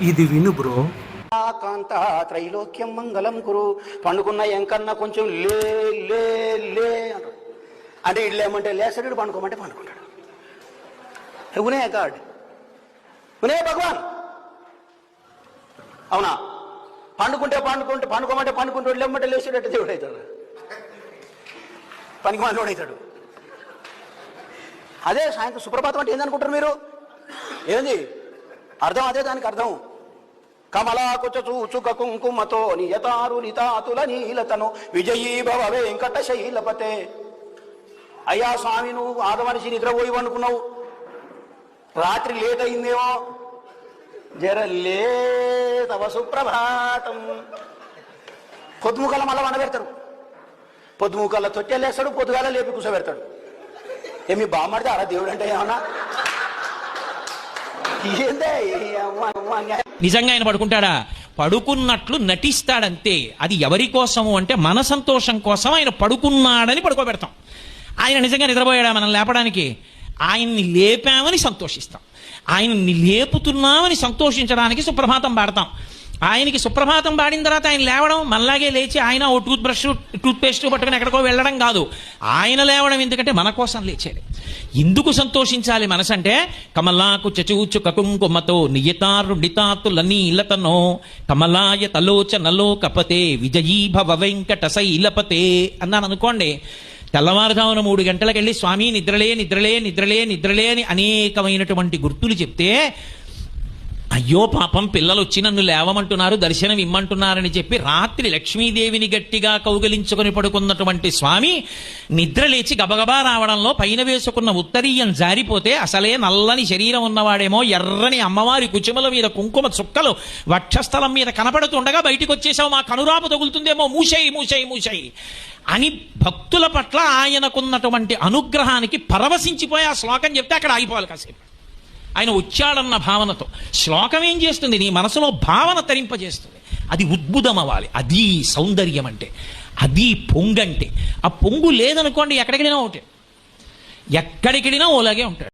ఇది విను బ్రో. కాంత త్రైలోక్యం మంగళం కురు. పండుకున్న ఎంకన్నా కొంచెం లే లే లే అంటాడు అంటే ఇట్లా ఏమంటే లేస్తాడు పండుకోమంటే పండుకుంటాడు. ఉనే గాడ్. ఉనే భగవాన్. అవునా? పండుకుంటే పండుకుంటే పండుకోమంటే పండుకుంటాడు లేమంటే లేచాడట్టు దేవుడు అవుతాడు. పనికి మనోడు అవుతాడు. అదే సాయంత్రం సుప్రభాతం అంటే ఏందనుకుంటారు మీరు? ఏంది? అర్థం అదే దానికి అర్థం. కమలాకుచ చూచుక కుంకుమతో నియతారు నితాతుల నీలతను విజయీభవ వెంకట శైలపతే అయ్యా స్వామి నువ్వు ఆదమనిషి నిద్రపోయి అనుకున్నావు రాత్రి లేట్ అయిందేమో. జర లే తవ సుప్రభాతం. పొద్దుముకల మళ్ళా వండబెడతారు. పొద్దుముకల తొట్టెలేస్తాడు పొద్దుగాల లేపి కూర్చోబెడతాడు ఏమి బామ్మడితే అలా దేవుడు అంటే ఏమన్నా? ఏందే అమ్మ అమ్మ నిజంగా ఆయన పడుకుంటాడా? పడుకున్నట్లు నటిస్తాడంతే. అది ఎవరి కోసము అంటే మన సంతోషం కోసం ఆయన పడుకున్నాడని పడుకోబెడతాం. ఆయన నిజంగా నిద్రపోయాడా మనం లేపడానికి? ఆయన్ని లేపామని సంతోషిస్తాం. ఆయన్ని లేపుతున్నామని సంతోషించడానికి సుప్రభాతం పాడతాం. ఆయనకి సుప్రభాతం పాడిన తర్వాత ఆయన లేవడం మనలాగే లేచి ఆయన ఓ టూత్ బ్రష్ టూత్ పేస్ట్ పట్టుకుని ఎక్కడికో వెళ్ళడం కాదు. ఆయన లేవడం ఎందుకంటే మన కోసం లేచేది. ఎందుకు సంతోషించాలి మనసంటే కమలాకు చచూచు కకుంకుమతో నియతారు నితాతుల నీలతనో కమలాయ తలోచనలో కపతే విజయీ భవ వెంకట శైలపతే అన్నాను అనుకోండి తెల్లవారుజామున మూడు గంటలకు వెళ్ళి స్వామి నిద్రలే నిద్రలే నిద్రలే నిద్రలే అని అనేకమైనటువంటి గుర్తులు చెప్తే అయ్యో పాపం పిల్లలు వచ్చి నన్ను లేవమంటున్నారు దర్శనం ఇమ్మంటున్నారని చెప్పి రాత్రి లక్ష్మీదేవిని గట్టిగా కౌగలించుకొని పడుకున్నటువంటి స్వామి నిద్ర లేచి గబగబా రావడంలో పైన వేసుకున్న ఉత్తరీయం జారిపోతే అసలే నల్లని శరీరం ఉన్నవాడేమో ఎర్రని అమ్మవారి కుచుమల మీద కుంకుమ చుక్కలు వక్షస్థలం మీద కనపడుతుండగా బయటికి వచ్చేసావు మా కనురాపు తగులుతుందేమో మూసేయి మూసేయి మూసేయి అని భక్తుల పట్ల ఆయనకున్నటువంటి అనుగ్రహానికి పరవశించిపోయి ఆ శ్లోకం చెప్తే అక్కడ ఆగిపోవాలి కాసేపు. ఆయన వచ్చాడన్న భావనతో. శ్లోకం ఏం చేస్తుంది? నీ మనసులో భావన తరింపజేస్తుంది. అది ఉద్భుతం అవ్వాలి అది సౌందర్యం అంటే అది పొంగంటే. ఆ పొంగు లేదనుకోండి ఎక్కడికెళ్ళినా ఒకటే. ఎక్కడికెళ్ళినా ఓలాగే ఉంటాడు.